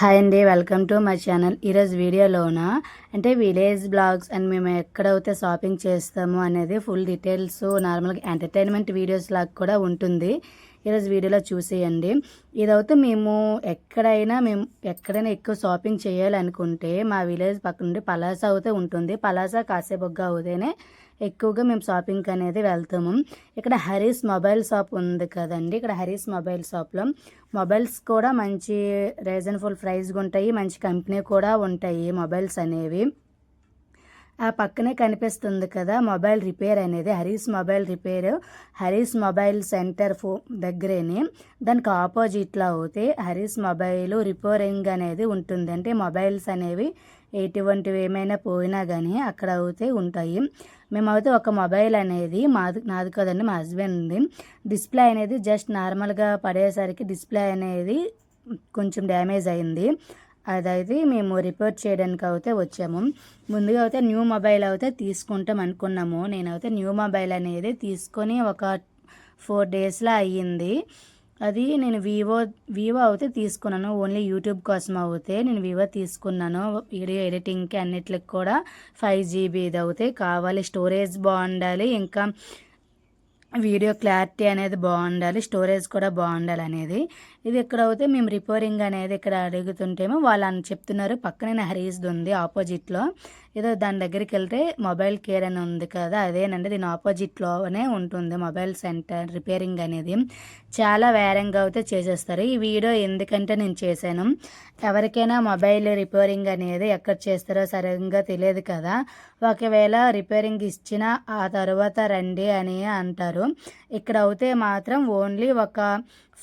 Hi అండి welcome to my channel. ఈరోజు వీడియోలోన? అంటే విలేజ్ బ్లాగ్స్ అండ్ మేము ఎక్కడైతే షాపింగ్ చేస్తాము అనేది ఫుల్ డీటెయిల్స్ నార్మల్గా ఎంటర్టైన్మెంట్ వీడియోస్ లాగా కూడా ఉంటుంది. ఈరోజు వీడియోలో చూసేయండి. ఇదైతే మేము ఎక్కడైనా మేము ఎక్కడైనా ఎక్కువ షాపింగ్ చేయాలనుకుంటే మా విలేజ్ పక్క నుండి పలాస అయితే ఉంటుంది. పలాస కాసేపొగ్గ అవుతేనే ఎక్కువగా మేము షాపింగ్ అనేది వెళ్తాము. ఇక్కడ హరీస్ మొబైల్ షాప్ ఉంది కదండి. ఇక్కడ హరీస్ మొబైల్ షాప్లో మొబైల్స్ కూడా మంచి రీజనబుల్ ప్రైస్గా ఉంటాయి. మంచి కంపెనీ కూడా ఉంటాయి మొబైల్స్ అనేవి. ఆ పక్కనే కనిపిస్తుంది కదా మొబైల్ రిపేర్ అనేది. Haris mobile repair Haris mobile centre ఫో దగ్గరేనే. దానికి ఆపోజిట్లో అవుతే హరీస్ మొబైల్ రిపేరింగ్ అనేది ఉంటుంది. అంటే మొబైల్స్ అనేవి ఎటువంటివి ఏమైనా పోయినా కానీ అక్కడ అవుతే ఉంటాయి. మేమైతే ఒక మొబైల్ అనేది మాది నాది కదండి మా హస్బెండ్ది డిస్ప్లే అనేది జస్ట్ నార్మల్గా పడేసరికి డిస్ప్లే అనేది కొంచెం డ్యామేజ్ అయింది. అదైతే మేము రిపేర్ చేయడానికి అయితే వచ్చాము. ముందుగా అయితే న్యూ మొబైల్ అయితే తీసుకుంటాం అనుకున్నాము. నేనైతే న్యూ మొబైల్ అనేది తీసుకొని ఒక ఫోర్ డేస్లో అయ్యింది. అది నేను వివో వివో అయితే తీసుకున్నాను. ఓన్లీ యూట్యూబ్ కోసం అయితే నేను వివో తీసుకున్నాను. వీడియో ఎడిటింగ్కి అన్నిటికి కూడా ఫైవ్ జీబీ ఇది అయితే కావాలి. స్టోరేజ్ బాగుండాలి. ఇంకా వీడియో క్లారిటీ అనేది బాగుండాలి. స్టోరేజ్ కూడా బాగుండాలి అనేది. ఇది ఇక్కడ అయితే మేము రిపేరింగ్ అనేది ఇక్కడ అడుగుతుంటేమో వాళ్ళు అని చెప్తున్నారు. పక్కనే హరీస్ది ఉంది ఆపోజిట్లో ఏదో దాని దగ్గరికి వెళ్తే మొబైల్ కేర్ అని ఉంది కదా అదేనండి. దీని ఆపోజిట్లోనే ఉంటుంది మొబైల్ సెంటర్ రిపేరింగ్ అనేది. చాలా వేరంగా అయితే చేసేస్తారు. ఈ వీడియో ఎందుకంటే నేను చేశాను. ఎవరికైనా మొబైల్ రిపేరింగ్ అనేది ఎక్కడ చేస్తారో సరిగ్గా తెలియదు కదా. ఒకవేళ రిపేరింగ్ ఇచ్చినా ఆ తర్వాత రండి అని అంటారు. ఇక్కడ అయితే మాత్రం ఓన్లీ ఒక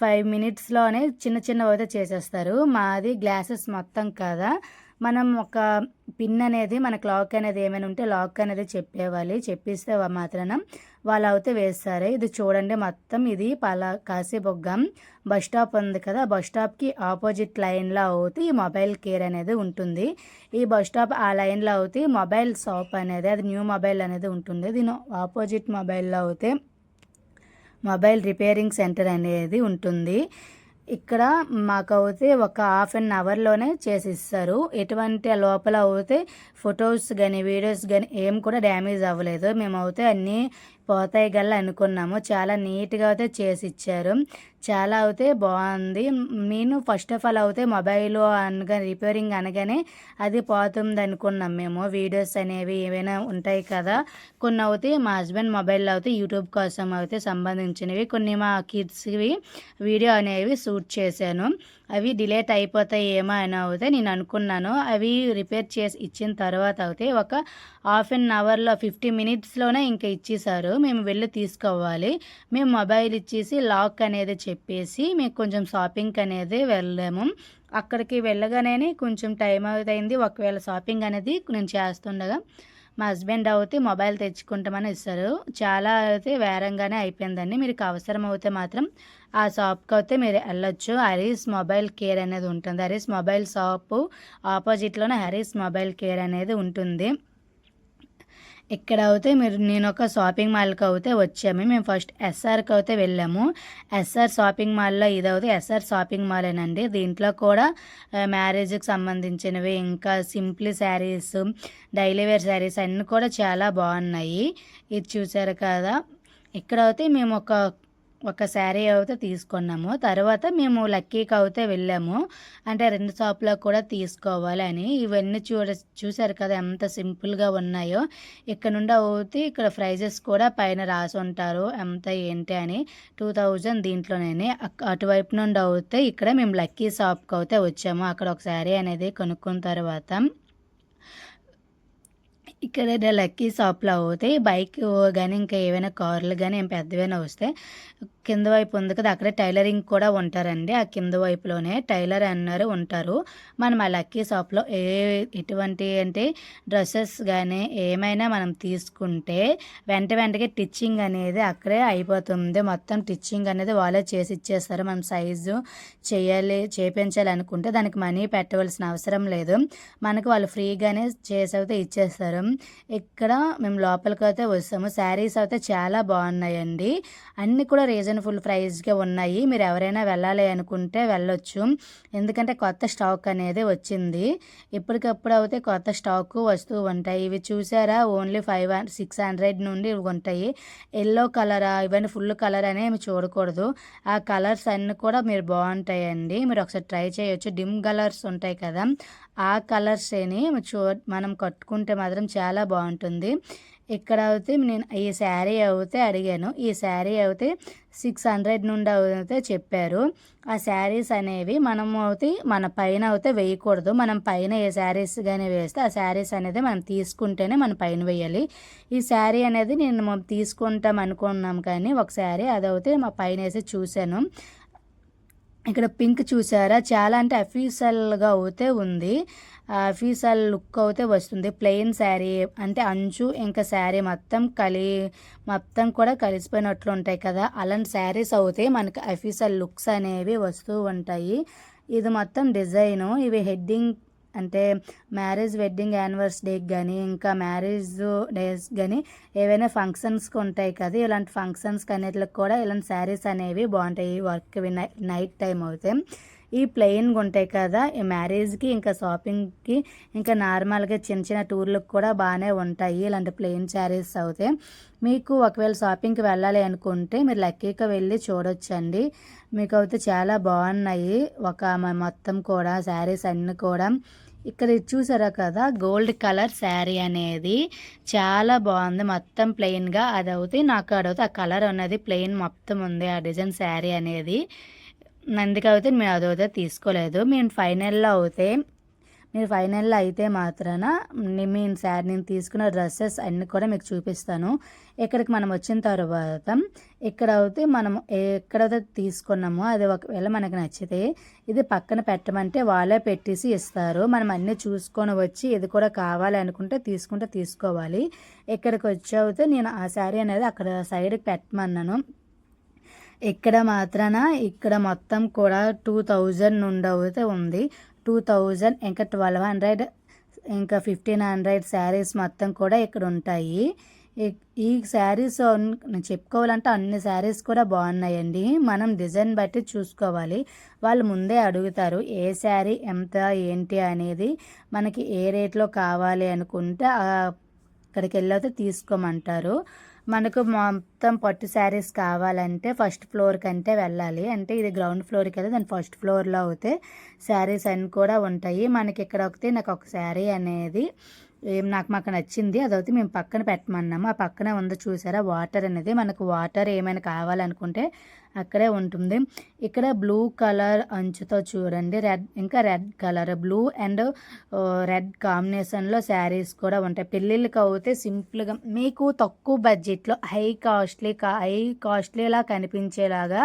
ఫైవ్ మినిట్స్లోనే చిన్న చిన్న అయితే చేసేస్తారు. మాది గ్లాసెస్ మొత్తం కదా. మనం ఒక పిన్ అనేది మన క్లాక్ అనేది ఏమైనా ఉంటే లాక్ అనేది చెప్పేవాలి. చెప్పిస్తే మాత్రం వాళ్ళు అయితే వేస్తారు. ఇది చూడండి మొత్తం ఇది పలా కాసేబొగ్గం బస్ స్టాప్ ఉంది కదా. బస్ స్టాప్కి ఆపోజిట్ లైన్లో అవుతే ఈ మొబైల్ కేర్ అనేది ఉంటుంది. ఈ బస్ స్టాప్ ఆ లైన్లో అవుతే మొబైల్ షాప్ అనేది అది న్యూ మొబైల్ అనేది ఉంటుంది. దీని ఆపోజిట్ మొబైల్లో అయితే మొబైల్ రిపేరింగ్ సెంటర్ అనేది ఉంటుంది. ఇక్కడ మాకు అయితే ఒక హాఫ్ అన్ అవర్లోనే చేసి ఇస్తారు ఎటువంటి లోపల అయితే ఫొటోస్ కానీ వీడియోస్ కానీ ఏం కూడా డ్యామేజ్ అవ్వలేదు. మేము అయితే అన్నీ పోతాయి గల్లా అనుకున్నాము. చాలా నీట్గా అయితే చేసి ఇచ్చారు చాలా అయితే బాగుంది నేను ఫస్ట్ ఆఫ్ ఆల్ అయితే మొబైల్ అనగా రిపేరింగ్ అనగానే అది పోతుంది అనుకున్నాం మేము. వీడియోస్ అనేవి ఏవైనా ఉంటాయి కదా కొన్ని అయితే మా హస్బెండ్ మొబైల్లో అయితే యూట్యూబ్ కోసం అయితే సంబంధించినవి. కొన్ని మా కిడ్స్వి వీడియో అనేవి షూట్ చేశాను. అవి డిలేట్ అయిపోతాయి ఏమో అని అవుతే నేను అనుకున్నాను. అవి రిపేర్ చేసి ఇచ్చిన తర్వాత అయితే ఒక హాఫ్ అన్ అవర్లో ఫిఫ్టీ మినిట్స్లోనే ఇంకా ఇచ్చేసారు మేము వెళ్ళి తీసుకోవాలి. మేము మొబైల్ ఇచ్చేసి లాక్ అనేది చెప్పేసి మేము కొంచెం షాపింగ్ అనేది వెళ్ళాము. అక్కడికి వెళ్ళగానే కొంచెం టైం అవుతుంది. ఒకవేళ షాపింగ్ అనేది నేను చేస్తుండగా మా హస్బెండ్ అయితే మొబైల్ తెచ్చుకుంటామని ఇస్తారు. చాలా అయితే వేరంగానే అయిపోయిందండి. మీకు అవసరం అయితే మాత్రం ఆ షాప్కి అయితే మీరు వెళ్ళొచ్చు. హరీస్ మొబైల్ కేర్ అనేది ఉంటుంది. హరీస్ మొబైల్ షాపు ఆపోజిట్లోనే హరీస్ మొబైల్ కేర్ అనేది ఉంటుంది. ఇక్కడ అయితే మీరు నేను ఒక షాపింగ్ మాల్కి అయితే వచ్చాము. మేము ఫస్ట్ ఎస్ఆర్కి అయితే వెళ్ళాము. ఎస్ఆర్ షాపింగ్ మాల్లో ఇది ఎస్ఆర్ షాపింగ్ మాలేనండి దీంట్లో కూడా మ్యారేజ్కి సంబంధించినవి ఇంకా simply saris daily wear saris అన్నీ కూడా చాలా బాగున్నాయి. ఇది చూసారు కదా. ఇక్కడ అయితే మేము ఒక ఒక శారీ అయితే తీసుకున్నాము. తర్వాత మేము లక్కీకి అయితే వెళ్ళాము. అంటే రెండు షాప్లో కూడా తీసుకోవాలని ఇవన్నీ చూడ చూసారు కదా ఎంత సింపుల్గా ఉన్నాయో. ఇక్కడ నుండి అవుతే ఇక్కడ ప్రైజెస్ కూడా పైన రాసి ఉంటారు. ఎంత ఏంటి అని టూ థౌజండ్ దీంట్లోనే అటువైపు నుండి అవుతే ఇక్కడ మేము లక్కీ షాప్కి అయితే వచ్చాము. అక్కడ ఒక శారీ అనేది కొనుక్కున్న తర్వాత. ఇక్కడ లక్కీ షాప్లో అవుతాయి బైక్ కానీ ఇంకా ఏవైనా కార్లు కానీ ఏం పెద్దవైనా వస్తే కింద వైపు ఉంది కదా అక్కడే టైలరింగ్ కూడా ఉంటారండి. ఆ కింద వైపులోనే టైలర్ అన్నారు ఉంటారు. మనం ఆ లక్కీ షాప్లో ఏ ఎటువంటి అంటే డ్రెస్సెస్ కానీ ఏమైనా మనం తీసుకుంటే వెంట వెంటనే టిచ్చింగ్ అనేది అక్కడే అయిపోతుంది. మొత్తం టిచ్చింగ్ అనేది వాళ్ళే చేసి ఇచ్చేస్తారు. మనం సైజు చేయాలి చేపించాలి అనుకుంటే దానికి మనీ పెట్టవలసిన అవసరం లేదు. మనకు వాళ్ళు ఫ్రీగానే చేసి అయితే ఇచ్చేస్తారు. ఇక్కడ మేము లోపలికి అయితే వస్తాము. శారీస్ అయితే చాలా బాగున్నాయండి. అన్నీ కూడా రీజన్ అండ్ ఫుల్ ప్రైస్గా ఉన్నాయి. మీరు ఎవరైనా వెళ్ళాలి అనుకుంటే వెళ్ళొచ్చు. ఎందుకంటే కొత్త స్టాక్ అనేది వచ్చింది. ఇప్పటికప్పుడు అయితే కొత్త స్టాక్ వస్తూ ఉంటాయి. ఇవి చూసారా? ఓన్లీ ఫైవ్ సిక్స్ హండ్రెడ్ నుండి ఇవి ఉంటాయి. Yellow colour? ఇవన్నీ ఫుల్ కలర్ అనేవి చూడకూడదు. ఆ కలర్స్ అన్నీ కూడా మీరు బాగుంటాయండి. మీరు ఒకసారి ట్రై చేయొచ్చు. డిమ్ కలర్స్ ఉంటాయి కదా? ఆ కలర్సేని చూ మనం కట్టుకుంటే మాత్రం చాలా బాగుంటుంది. ఇక్కడ అయితే నేను ఈ శారీ అయితే అడిగాను. ఈ శారీ అయితే సిక్స్ హండ్రెడ్ నుండి అయితే చెప్పారు. ఆ శారీస్ అనేవి మనం అయితే మన పైన అయితే వేయకూడదు. మనం పైన ఏ శారీస్ కానీ వేస్తే ఆ శారీస్ అనేది మనం తీసుకుంటేనే మన పైన వేయాలి. ఈ శారీ అనేది నేను తీసుకుంటాం అనుకున్నాం కానీ ఒక శారీ అదైతే మా పైన వేసి చూశాను. ఇక్కడ పింక్ చూసారా? చాలా అంటే అఫీషియల్గా అయితే ఉంది. అఫీషియల్ లుక్ అయితే వస్తుంది. ప్లెయిన్ శారీ అంటే అంచు ఇంకా శారీ మొత్తం కలి మొత్తం కూడా కలిసిపోయినట్లు ఉంటాయి కదా. అలాంటి శారీస్ అవుతాయి మనకి అఫీసల్ లుక్స్ అనేవి వస్తూ ఉంటాయి. ఇది మొత్తం డిజైను. ఇవి హెడ్డింగ్ అంటే మ్యారేజ్ వెడ్డింగ్ యానివర్సరీకి కానీ ఇంకా మ్యారేజ్ డేస్ కానీ ఏవైనా ఫంక్షన్స్కి ఉంటాయి కదా. ఇలాంటి ఫంక్షన్స్కి అన్నిటికి కూడా ఇలాంటి శారీస్ అనేవి బాగుంటాయి. వర్క్ నైట్ టైం అవుతాయి ఈ ప్లెయిన్గా ఉంటాయి కదా ఈ మ్యారేజ్కి ఇంకా షాపింగ్కి ఇంకా నార్మల్గా చిన్న చిన్న టూర్లకు కూడా బాగానే ఉంటాయి ఇలాంటి ప్లెయిన్ శారీస్ అయితే. మీకు ఒకవేళ షాపింగ్కి వెళ్ళాలి అనుకుంటే మీరు లక్కీగా వెళ్ళి చూడొచ్చండి. మీకు అయితే చాలా బాగున్నాయి. ఒక మొత్తం కూడా శారీస్ అన్నీ కూడా. ఇక్కడ చూసారా కదా గోల్డ్ కలర్ శారీ అనేది. చాలా బాగుంది. మొత్తం ప్లెయిన్గా అది అవుతే నాకు అడవుతే ఆ కలర్ అనేది ప్లెయిన్ మొత్తం ఉంది. ఆ డిజైన్ శారీ అనేది. అందుకైతే మేము అదైతే తీసుకోలేదు. మేము ఫైనల్లో అయితే మీరు ఫైనల్లో అయితే మాత్రాన మీ సార్ నేను తీసుకున్న డ్రెస్సెస్ అన్నీ కూడా మీకు చూపిస్తాను. ఇక్కడికి మనం వచ్చిన తర్వాత ఇక్కడ అయితే మనం ఎక్కడైతే తీసుకున్నామో అది ఒకవేళ మనకు నచ్చితే ఇది పక్కన పెట్టమంటే వాళ్ళే పెట్టేసి ఇస్తారు. మనం అన్నీ చూసుకొని వచ్చి ఇది కూడా కావాలి అనుకుంటే తీసుకుంటే తీసుకోవాలి. ఇక్కడికి వచ్చి నేను ఆ శారీ అనేది అక్కడ సైడ్కి పెట్టమన్నాను. ఇక్కడ మాత్రాన? ఇక్కడ మొత్తం కూడా టూ థౌజండ్ నుండి అయితే ఉంది. టూ థౌజండ్ ఇంకా ట్వెల్వ్ హండ్రెడ్ ఇంకా ఫిఫ్టీన్ హండ్రెడ్ శారీస్ మొత్తం కూడా ఇక్కడ ఉంటాయి. ఈ శారీస్ చెప్పుకోవాలంటే అన్ని శారీస్ కూడా బాగున్నాయండి. మనం డిజైన్ బట్టి చూసుకోవాలి. వాళ్ళు ముందే అడుగుతారు ఏ శారీ ఎంత ఏంటి అనేది. మనకి ఏ రేట్లో కావాలి అనుకుంటే అక్కడికి వెళ్ళితే తీసుకోమంటారు. మనకు మొత్తం పట్టు శారీస్ కావాలంటే ఫస్ట్ ఫ్లోర్ కంటే వెళ్ళాలి. అంటే ఇది గ్రౌండ్ ఫ్లోర్కి కదా దాని ఫస్ట్ ఫ్లోర్లో అయితే శారీస్ అన్నీ కూడా ఉంటాయి. మనకి ఇక్కడ ఒకటి నాకు ఒక శారీ అనేది ఏం నాకు మాకు నచ్చింది అదైతే మేము పక్కన పెట్టమన్నాము. ఆ పక్కనే ఉందో చూసారా వాటర్ అనేది. మనకు వాటర్ ఏమైనా కావాలనుకుంటే అక్కడే ఉంటుంది. ఇక్కడ బ్లూ కలర్ అంచుతో చూడండి. రెడ్ ఇంకా red colour blue and red కాంబినేషన్లో శారీస్ కూడా ఉంటాయి. పెళ్ళిళ్ళకి అయితే సింపుల్గా మీకు తక్కువ బడ్జెట్లో హై కాస్ట్లీ హై కాస్ట్లీలా కనిపించేలాగా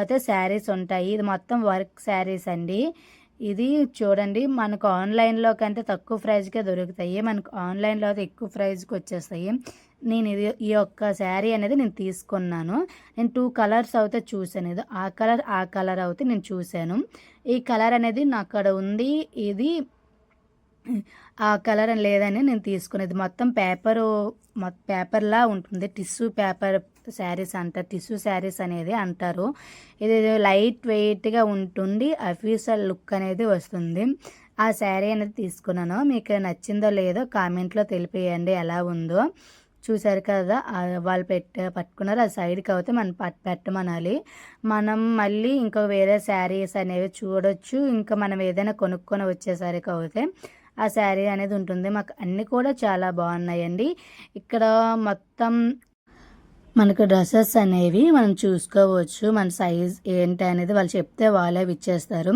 అయితే శారీస్ ఉంటాయి. ఇది మొత్తం వర్క్ శారీస్ అండి. ఇది చూడండి మనకు ఆన్లైన్లో కంటే తక్కువ ప్రైస్కే దొరుకుతాయి. మనకు ఆన్లైన్లో అయితే ఎక్కువ ప్రైస్కి వచ్చేస్తాయి. నేను ఇది ఈ యొక్క శారీ అనేది నేను తీసుకున్నాను. నేను టూ కలర్స్ అయితే చూసాను ఇది ఆ కలర్ ఆ కలర్ అయితే నేను చూశాను. ఈ కలర్ అనేది నా అక్కడ ఉంది. ఇది ఆ కలర్ లేదని నేను తీసుకునేది మొత్తం పేపరు పేపర్లా ఉంటుంది. టిష్యూ పేపర్ శారీస్ అంటారు టిష్యూ శారీస్ అనేది అంటారు. ఇది లైట్ వెయిట్గా ఉంటుంది అఫీషియల్ లుక్ అనేది వస్తుంది. ఆ శారీ అనేది తీసుకున్నాను. మీకు నచ్చిందో లేదో కామెంట్లో తెలిపేయండి ఎలా ఉందో. చూసారు కదా వాళ్ళు పెట్ట పట్టుకున్నారు. ఆ సైడ్కి అయితే మనం పట్ పెట్టమనాలి. మనం మళ్ళీ ఇంకో వేరే శారీస్ అనేవి చూడొచ్చు. ఇంకా మనం ఏదైనా కొనుక్కొని వచ్చేసరికి అయితే ఆ శారీ అనేది ఉంటుంది. మాకు అన్నీ కూడా చాలా బాగున్నాయండి. ఇక్కడ మొత్తం మనకు డ్రెస్సెస్ అనేవి మనం చూసుకోవచ్చు. మన సైజ్ ఏంటి అనేది వాళ్ళు చెప్తే వాళ్ళే ఇచ్చేస్తారు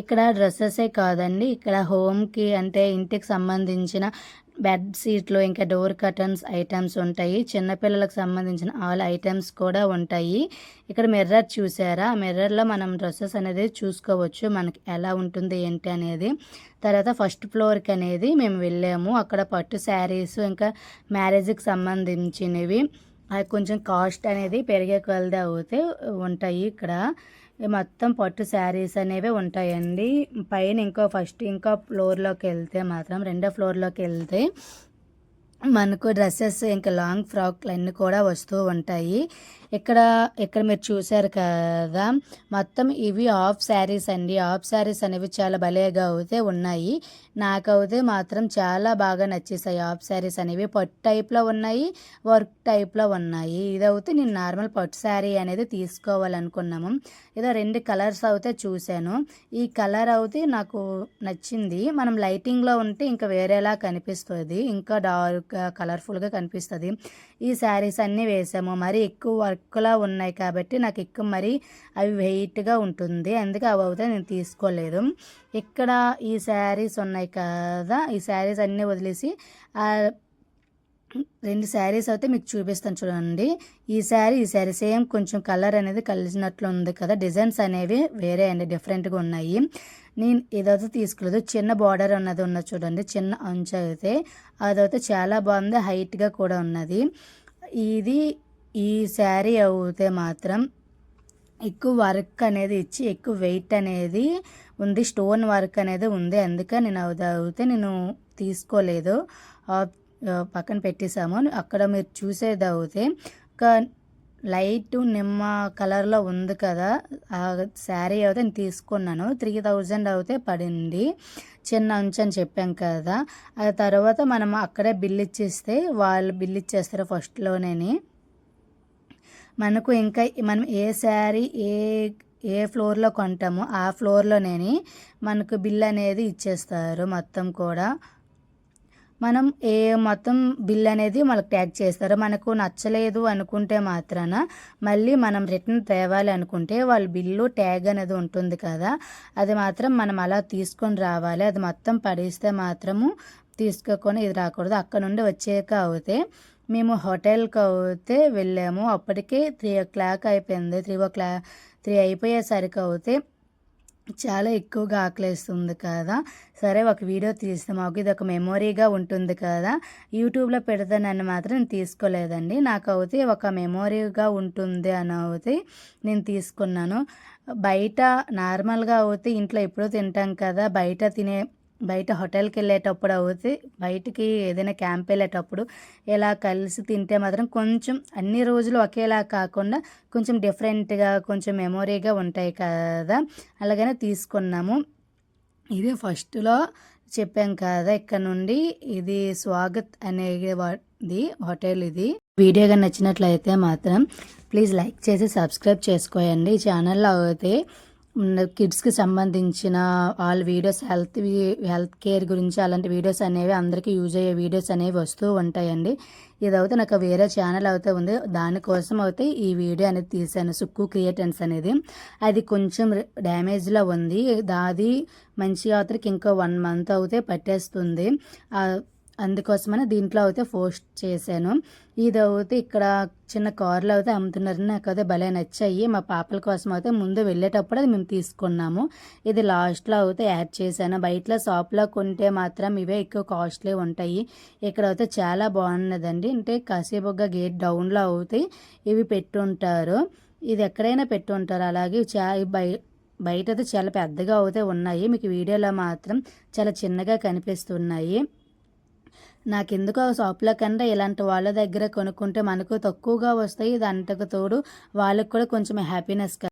ఇక్కడ డ్రెస్సెసే కాదండి. ఇక్కడ హోమ్కి అంటే ఇంటికి సంబంధించిన బెడ్ సీట్లు ఇంకా డోర్ కర్టన్స్ ఐటమ్స్ ఉంటాయి. చిన్నపిల్లలకు సంబంధించిన ఆల్ ఐటమ్స్ కూడా ఉంటాయి. ఇక్కడ మిర్రర్ చూసారా? ఆ మిర్రర్లో మనం డ్రెస్సెస్ అనేది చూసుకోవచ్చు. మనకి ఎలా ఉంటుంది ఏంటి అనేది. తర్వాత ఫస్ట్ ఫ్లోర్కి అనేది మేము వెళ్ళాము. అక్కడ పట్టు శారీస్ ఇంకా మ్యారేజ్కి సంబంధించినవి. అది కొంచెం కాస్ట్ అనేది పెరిగే కొలది అవుతే ఉంటాయి ఇక్కడ. మొత్తం పట్టు శారీస్ అనేవి ఉంటాయండి. పైన ఇంకో ఫస్ట్ ఇంకో ఫ్లోర్లోకి వెళ్తే మాత్రం రెండో ఫ్లోర్లోకి వెళ్తే మనకు డ్రెస్సెస్ ఇంకా లాంగ్ ఫ్రాక్లు అన్నీ కూడా వస్తూ ఉంటాయి. ఇక్కడ ఇక్కడ మీరు చూసారు కదా మొత్తం ఇవి ఆఫ్ శారీస్ అండి. ఆఫ్ శారీస్ అనేవి చాలా భలేగా అయితే ఉన్నాయి. నాకైతే మాత్రం చాలా బాగా నచ్చేసాయి. ఆఫ్ శారీస్ అనేవి పట్టు టైప్లో ఉన్నాయి వర్క్ టైప్లో ఉన్నాయి. ఇదైతే నేను నార్మల్ పట్టు శారీ అనేది తీసుకోవాలనుకున్నాము. ఏదో రెండు కలర్స్ అయితే చూశాను. ఈ కలర్ అయితే నాకు నచ్చింది. మనం లైటింగ్లో ఉంటే ఇంకా వేరేలా కనిపిస్తుంది. ఇంకా డార్క్ కలర్ఫుల్గా కనిపిస్తుంది. ఈ శారీస్ అన్నీ వేసాము. మరి ఎక్కువ వర్క్ ఎక్కువలా ఉన్నాయి కాబట్టి నాకు ఎక్కువ మరి అవి వెయిట్గా ఉంటుంది. అందుకే అవి అయితే నేను తీసుకోలేదు. ఇక్కడ ఈ శారీస్ ఉన్నాయి కదా ఈ శారీస్ అన్నీ వదిలేసి రెండు శారీస్ అయితే మీకు చూపిస్తాను చూడండి. ఈ శారీ ఈ శారీ సేమ్ కొంచెం కలర్ అనేది కలిసినట్లు ఉంది కదా. డిజైన్స్ అనేవి వేరే అండి డిఫరెంట్గా ఉన్నాయి. నేను ఇదైతే తీసుకోలేదు. చిన్న బార్డర్ ఉన్నది ఉన్నది చూడండి. చిన్న అంచు అయితే అదైతే చాలా బాగుంది. హైట్గా కూడా ఉన్నది. ఇది ఈ శారీ అయితే మాత్రం ఎక్కువ వర్క్ అనేది ఇచ్చి ఎక్కువ వెయిట్ అనేది ఉంది స్టోన్ వర్క్ అనేది ఉంది. అందుకే నేను అది అవుతే నేను తీసుకోలేదు. పక్కన పెట్టేశాము. అక్కడ మీరు చూసేది అవుతే ఒక లైట్ నిమ్మ కలర్లో ఉంది కదా. ఆ శారీ అయితే నేను తీసుకున్నాను. త్రీ థౌజండ్ అయితే పడింది. చిన్న అంచు అని చెప్పాం కదా. ఆ తర్వాత మనం అక్కడే బిల్ ఇచ్చేస్తే వాళ్ళు బిల్ ఇచ్చేస్తారు ఫస్ట్లోనే మనకు ఇంకా మనం ఏ శారీ ఏ ఏ ఫ్లోర్లో కొంటామో ఆ ఫ్లోర్లోనే మనకు బిల్ అనేది ఇచ్చేస్తారు మొత్తం కూడా. మనం ఏ మొత్తం బిల్ అనేది మనకు ట్యాగ్ చేస్తారు. మనకు నచ్చలేదు అనుకుంటే మాత్రాన మళ్ళీ మనం రిటర్న్ తేవాలి అనుకుంటే వాళ్ళ బిల్లు ట్యాగ్ అనేది ఉంటుంది కదా. అది మాత్రం మనం అలా తీసుకొని రావాలి. అది మొత్తం పడేస్తే మాత్రము తీసుకోకొని ఇది రాకూడదు. అక్కడ నుండి వచ్చాక అవుతే మేము హోటల్కి అయితే వెళ్ళాము. అప్పటికే త్రీ ఓ క్లాక్ అయిపోయింది. త్రీ ఓ క్లాక్ త్రీ అయిపోయేసరికి అయితే చాలా ఎక్కువగా ఆకలిస్తుంది కదా. సరే ఒక వీడియో తీస్తే మాకు ఇది ఒక మెమొరీగా ఉంటుంది కదా. యూట్యూబ్లో పెడతానని మాత్రం నేను తీసుకోలేదండి. నాకు అయితే ఒక మెమొరీగా ఉంటుంది అని అయితే నేను తీసుకున్నాను. బయట నార్మల్గా అయితే ఇంట్లో ఎప్పుడూ తింటాం కదా. బయట తినే బయట హోటల్కి వెళ్ళేటప్పుడు అవుతే బయటికి ఏదైనా క్యాంప్ వెళ్ళేటప్పుడు ఇలా కలిసి తింటే మాత్రం కొంచెం అన్ని రోజులు ఒకేలా కాకుండా కొంచెం డిఫరెంట్గా కొంచెం మెమొరీగా ఉంటాయి కదా. అలాగనే తీసుకున్నాము. ఇది ఫస్ట్లో చెప్పాం కదా ఇక్కడ నుండి. ఇది స్వాగత్ అనేది హోటల్ ఇది. వీడియోగా నచ్చినట్లయితే మాత్రం ప్లీజ్ లైక్ చేసి సబ్స్క్రైబ్ చేసుకోండి ఈ ఛానల్లో అయితే కిడ్స్కి సంబంధించిన వాళ్ళ వీడియోస్ హెల్త్ హెల్త్ కేర్ గురించి అలాంటి వీడియోస్ అనేవి అందరికీ యూజ్ అయ్యే వీడియోస్ అనేవి వస్తూ ఉంటాయండి. ఇదైతే నాకు వేరే ఛానల్ అయితే ఉంది. దానికోసం అయితే ఈ వీడియో అనేది తీసాను సుక్కు క్రియేటన్స్ అనేది. అది కొంచెం డ్యామేజ్లో ఉంది. దాది మంచిగా అవుతానికి ఇంకో వన్ మంత్ అయితే పట్టేస్తుంది. అందుకోసమని దీంట్లో అయితే పోస్ట్ చేశాను. ఇది అయితే ఇక్కడ చిన్న కార్లు అయితే అమ్ముతున్నారు నాకు అయితే భలే నచ్చాయి. మా పాపల కోసం అయితే ముందు వెళ్ళేటప్పుడు అది మేము తీసుకున్నాము. ఇది లాస్ట్లో అయితే యాడ్ చేశాను. బయటలో షాప్లో కొంటే మాత్రం ఇవే ఎక్కువ కాస్ట్లీ ఉంటాయి. ఇక్కడ అయితే చాలా బాగున్నదండి. అంటే కాసేపుగా గేట్ డౌన్లో అవుతాయి ఇవి పెట్టుంటారు. ఇది ఎక్కడైనా పెట్టుంటారు. అలాగే చా బయ బయట అయితే చాలా పెద్దగా అవుతాయి ఉన్నాయి. మీకు వీడియోలో మాత్రం చాలా చిన్నగా కనిపిస్తున్నాయి. నాకెందుకు ఆ షాప్లో కన్నా ఇలాంటి వాళ్ళ దగ్గర కొనుక్కుంటే మనకు తక్కువగా వస్తాయి. దానికి తోడు వాళ్ళకి కూడా కొంచెం హ్యాపీనెస్